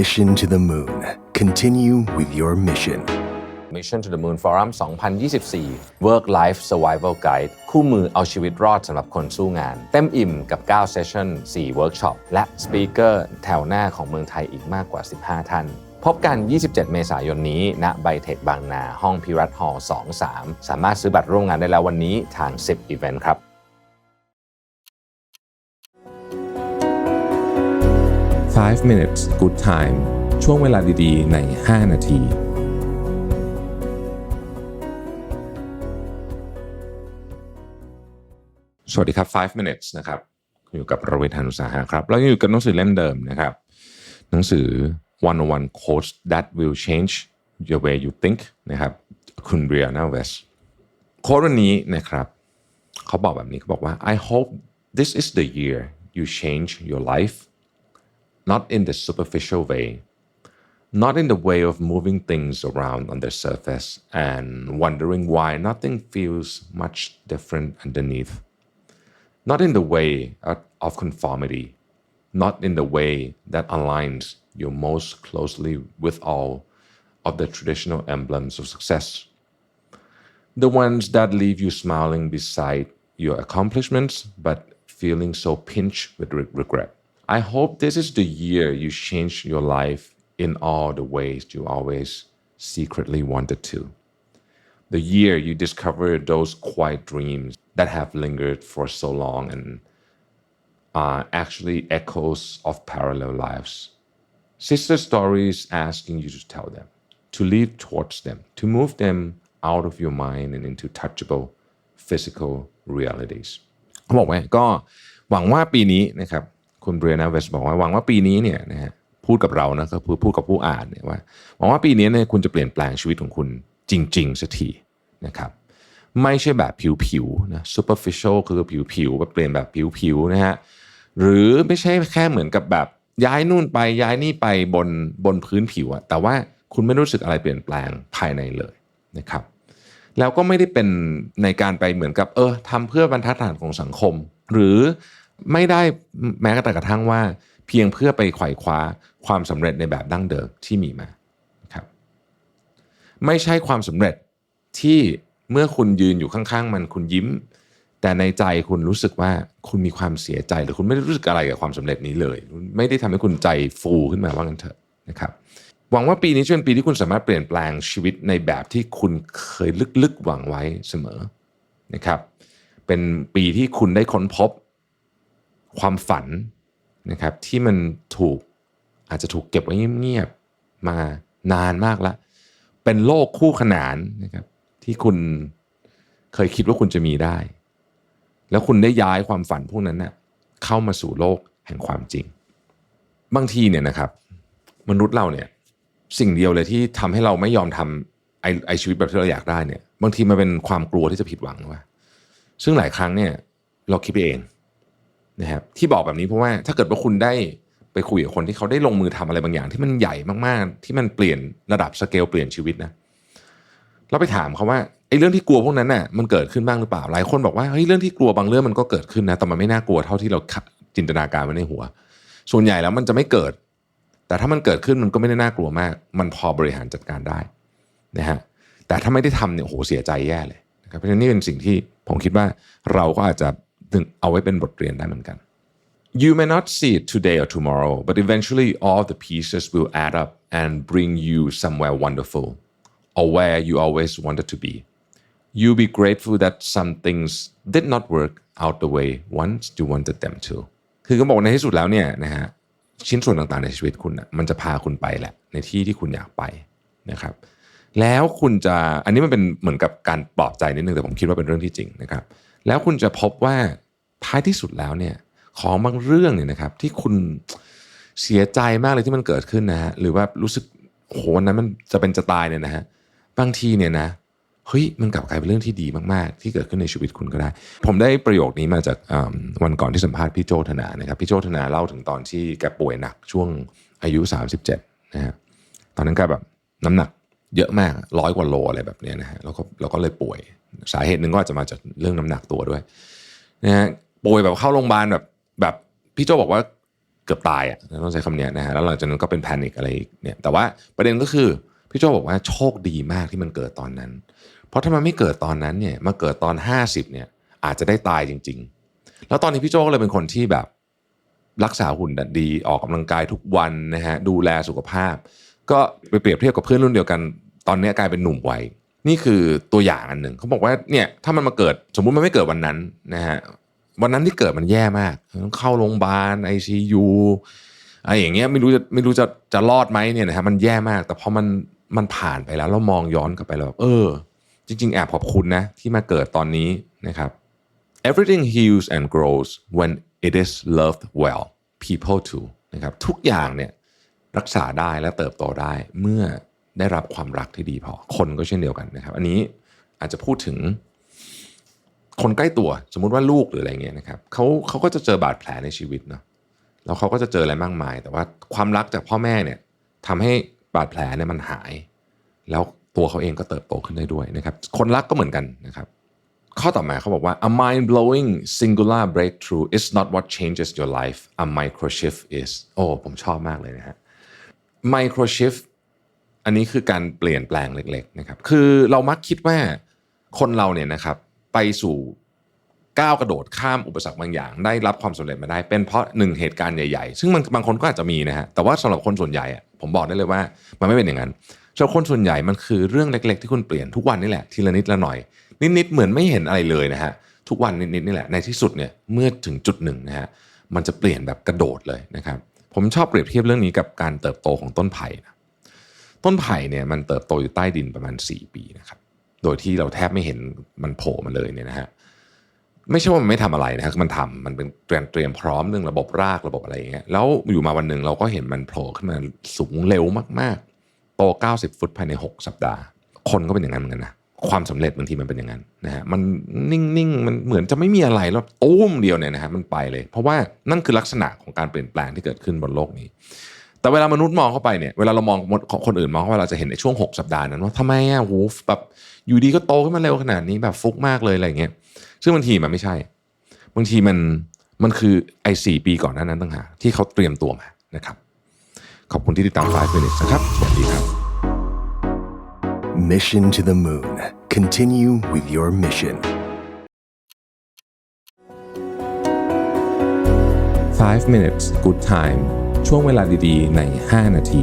Mission to the Moon. Continue with your mission. Mission to the Moon Forum 2024 Work Life Survival Guide คู่มือเอาชีวิตรอดสำหรับคนสู้งาน เต็มอิ่มกับ 9 เซสชั่น 4 เวิร์กช็อป และสปีกเกอร์แถวหน้าของเมืองไทยอีกมากกว่า 15 ท่าน พบกัน 27 เมษายนนี้ ณ ไบเทคบางนา ห้องพิรัตฮอลล์23 สามารถซื้อบัตรร่วมงานได้แล้ววันนี้ทาง 10อีเวนต์ครับ 5 minutes good time ช่วงเวลาดีๆ ใน 5 นาที สวัสดีครับ 5 minutes นะครับ อยู่กับรเวทานุสาหะครับ แล้วยังอยู่กับหนังสือเล่มเดิมนะครับ หนังสือ101 quotes that will change your way you think นะครับ คุณเรียนาเวสโค้ดวันนี้นะครับเขาบอกแบบนี้เขาบอกว่า I hope this is the year you change your life not in the superficial way, not in the way of moving things around on the surface and wondering why nothing feels much different underneath, not in the way of, conformity, not in the way that aligns you most closely with all of the traditional emblems of success. The ones that leave you smiling beside your accomplishments, but feeling so pinched with re- regret. I hope this is the year you change your life in all the ways you always secretly wanted to. The year you discover those quiet dreams that have lingered for so long and are actually echoes of parallel lives. Sister stories asking you to tell them, to lead towards them, to move them out of your mind and into touchable physical realities. เขาบอกว่าก็หวังว่าปีนี้นะครับ คุณเบรนาเวสบอกว่าหวังว่าปีนี้เนี่ยนะฮะพูดกับเรานะก็พูดพูดกับผู้อ่านเนี่ยว่าหวังว่าปีนี้เนี่ยคุณจะเปลี่ยนแปลงชีวิตของคุณจริงๆสักทีนะครับไม่ใช่แบบผิวๆนะ superficial คือผิวๆแบบเปลี่ยนแบบผิวๆนะฮะหรือไม่ใช่แค่เหมือนกับแบบย้ายนู่นไปย้ายนี่ไปบนบนพื้นผิวอะแต่ว่าคุณไม่รู้สึกอะไรเปลี่ยนแปลงภายในเลยนะครับแล้วก็ไม่ได้เป็นในการไปเหมือนกับเออทำเพื่อบรรทัดฐานของสังคม หรือ ไม่ได้แม้กระทั่งว่า เพียงเพื่อไปไขว่คว้าความสำเร็จในแบบดั้งเดิมที่มีมาครับไม่ใช่ความสำเร็จที่เมื่อคุณยืนอยู่ข้างๆ มันคุณยิ้ม แต่ในใจคุณรู้สึกว่าคุณมีความเสียใจหรือคุณไม่ได้รู้สึกอะไรกับความสำเร็จนี้เลย ไม่ได้ทำให้คุณใจฟูขึ้นมาว่างั้นเถอะนะครับหวังว่าปีนี้จะเป็นปีที่คุณสามารถเปลี่ยนแปลงชีวิตในแบบที่คุณเคยลึกๆหวังไว้เสมอนะครับเป็นปีที่คุณได้ค้นพบ ความฝันนะครับที่มันถูกอาจจะถูกเก็บไว้เงียบๆมานานมากแล้วเป็นโลกคู่ขนานนะครับที่คุณเคยคิดว่าคุณจะมีได้ แล้วคุณได้ย้ายความฝันพวกนั้นนะ่ะเข้ามาสู่โลกแห่งความจริง บางทีเนี่ยนะครับ มนุษย์เราเนี่ยสิ่งเดียวเลยที่ทำให้เราไม่ยอมทำไอไอชีวิตแบบที่เราอยากได้เนี่ย บางทีมันเป็นความกลัวที่จะผิดหวังว่า ซึ่งหลายครั้งเนี่ย เราคิดไปเอง นะครับที่บอกแบบนี้เพราะว่าถ้าเกิดว่าคุณได้ไปคุยกับคนที่เขาได้ลงมือทำอะไรบางอย่าง ที่มันใหญ่มากๆ ที่มันเปลี่ยนระดับสเกลเปลี่ยนชีวิตนะเราไปถามเขาว่าไอ้เรื่องที่กลัวพวกนั้นน่ะมันเกิดขึ้นบ้างหรือเปล่าหลายคนบอกว่าเฮ้ยเรื่องที่กลัวบางเรื่องมันก็เกิดขึ้นนะแต่มันไม่น่ากลัวเท่าที่เราจินตนาการไว้ในหัว ส่วนใหญ่แล้วมันจะไม่เกิด แต่ถ้ามันเกิดขึ้นมันก็ไม่ได้น่ากลัวมาก มันพอบริหารจัดการได้นะฮะแต่ถ้าไม่ได้ทำเนี่ยโหเสียใจแย่เลยนะครับเพราะฉะนั้นนี่เป็นสิ่งที่ผมคิดว่าเราก็อาจจะ ถึงเอาไว้เป็นบทเรียนได้เหมือนกัน You may not see it today or tomorrow but eventually all the pieces will add up and bring you somewhere wonderful or where you always wanted to be You'll be grateful that some things did not work out the way once you wanted them to คือก็บอกในที่สุดแล้วเนี่ยนะฮะชิ้นส่วนต่างๆในชีวิตคุณนะมันจะพาคุณไปแหละ ในที่ที่คุณอยากไปนะครับแล้วคุณจะอันนี้มันเป็นเหมือนกับการปลอบใจนิดนึงแต่ผมคิดว่าเป็นเรื่องที่จริงนะครับ แล้วคุณจะพบว่า ท้ายที่สุดแล้วเนี่ยของบางเรื่องเนี่ยนะครับ ที่คุณเสียใจมากเลยที่มันเกิดขึ้นนะฮะหรือว่ารู้สึกโหวันนั้นมันจะเป็นจะตายเนี่ยนะฮะบางทีเนี่ยนะเฮ้ยมันกลับกลายเป็นเรื่องที่ดีมากๆ ที่เกิดขึ้นในชีวิตคุณก็ได้ ผมได้ประโยคนี้มาจากวันก่อนที่สัมภาษณ์พี่โจธนานะครับพี่โจธนาเล่าถึงตอนที่แกป่วยหนักช่วงอายุ 37นะฮะตอนนั้นแกแบบน้ำหนักเยอะมากร้อยกว่าโลอะไรแบบเนี้ยนะฮะแล้วก็เราก็เลยป่วยสาเหตุหนึ่งก็อาจจะมาจากเรื่องน้ำหนักตัวด้วยนะฮะ ป่วยแบบเข้าโรงพยาบาลแบบแบบพี่โจบอกว่าเกือบตายอะต้องใช้คำนี้นะฮะแล้วหลังจากนั้นก็เป็นแพนิคอะไรเนี่ยแต่ว่าประเด็นก็คือพี่โจบอกว่าโชคดีมากที่มันเกิดตอนนั้น เพราะถ้ามันไม่เกิดตอนนั้นเนี่ยมาเกิดตอน 50เนี่ยอาจจะได้ตายจริง ๆ แล้วตอนนี้พี่โจก็เลยเป็นคนที่แบบรักษาหุ่นดีออกกำลังกายทุกวันนะฮะดูแลสุขภาพ ก็ไปเปรียบเทียบกับเพื่อนรุ่นเดียวกัน ตอนนี้กลายเป็นหนุ่มวัยนี่คือตัวอย่างอันหนึ่งเขาบอกว่าเนี่ยถ้ามันมาเกิดสมมุติมันไม่เกิดวันนั้นนะฮะ วันนั้นที่เกิดมันแย่มากต้องเข้าโรงพยาบาลไอซียูอะไรอย่างเงี้ยไม่รู้จะไม่รู้จะจะรอดไหมเนี่ยนะฮะมันแย่มาก แต่พอมันมันผ่านไปแล้วเรามองย้อนกลับไปแล้วแบบเออ จริง ๆ แอบขอบคุณนะ ที่มาเกิดตอนนี้นะครับ everything heals and grows when it is loved well people too นะครับทุกอย่างเนี่ยรักษาได้และเติบโตได้เมื่อได้รับความรักที่ดีพอคนก็เช่นเดียวกันนะครับ อันนี้อาจจะพูดถึง คนใกล้ตัวสมมุติว่าลูกหรืออะไรเงี้ยนะครับเขาเขาก็จะเจอบาดแผลในชีวิตเนาะแล้วเขาก็จะเจออะไรมากมาย แต่ว่าความรักจากพ่อแม่เนี่ยทำให้บาดแผลเนี่ยมันหาย แล้วตัวเขาเองก็เติบโตขึ้นได้ด้วยนะครับคนรักก็เหมือนกันนะครับข้อต่อมาเขาบอกว่า a mind blowing singular breakthrough is not what changes your life a microshift is โอ้ผมชอบมากเลยนะฮะ microshift อันนี้คือการเปลี่ยนแปลงเล็กๆนะครับคือเรามักคิดว่าคนเราเนี่ยนะครับ ไปสู่ก้าวกระโดดข้ามอุปสรรคบางอย่าง ได้รับความสำเร็จมาได้ เป็นเพราะหนึ่งเหตุการณ์ใหญ่ๆ ซึ่งมันบางคนก็อาจจะมีนะฮะแต่ว่าสำหรับคนส่วนใหญ่ผมบอกได้เลยว่า มันไม่เป็นอย่างนั้นสำหรับคนส่วนใหญ่มันคือเรื่องเล็ก ๆ ที่คุณเปลี่ยนทุกวันนี่แหละทีละนิดละหน่อย นิดๆเหมือนไม่เห็นอะไรเลยนะฮะทุกวันนิดๆนี่แหละในที่สุดเนี่ยเมื่อถึงจุดหนึ่งนะฮะมันจะเปลี่ยนแบบกระโดดเลยนะครับผมชอบเปรียบเทียบเรื่องนี้กับการเติบโตของต้นไผ่นะต้นไผ่เนี่ยมันเติบโตอยู่ใต้ดินประมาณ 4 ปีนะครับ โดยที่เราแทบไม่เห็นมันโผล่มาเลยเนี่ยนะฮะไม่ใช่ว่ามันไม่ทำอะไรนะฮะมันทำมันเป็นเตรียมเตรียมพร้อมเรื่องระบบรากระบบอะไรอย่างเงี้ยแล้วอยู่มาวันหนึ่งเราก็เห็นมันโผล่ขึ้นมาสูงเร็วมากๆ โต 90 ฟุตภายใน 6 สัปดาห์ คนก็เป็นอย่างนั้นเหมือนกันนะความสำเร็จบางทีมันเป็นอย่างนั้นนะฮะมันนิ่งๆมันเหมือนจะไม่มีอะไรแล้วตุ้มเดียวเนี่ยนะฮะมันไปเลย เพราะว่านั่นคือลักษณะของการเปลี่ยนแปลงที่เกิดขึ้นบนโลกนี้ แต่เวลามนุษย์มองเข้าไปเนี่ยเวลาเรามองคนอื่นมองเข้าไปเราจะเห็นในช่วง 6 สัปดาห์นั้นว่าทำไมอะโหแบบอยู่ดีก็โตขึ้นมาเร็วขนาดนี้แบบฟุกมากเลยอะไรอย่างเงี้ยซึ่งบางทีมันไม่ใช่ บางทีมันมันคือไอ้สปีก่อนหน้านั้นต่างหากที่เขาเตรียมตัวมานะครับขอบคุณที่ติดตาม5 minutes นะครับสวัสดีครับ Mission to the moon. Continue with your mission. 5 minutes good time ช่วงเวลาดีๆ ใน 5 นาที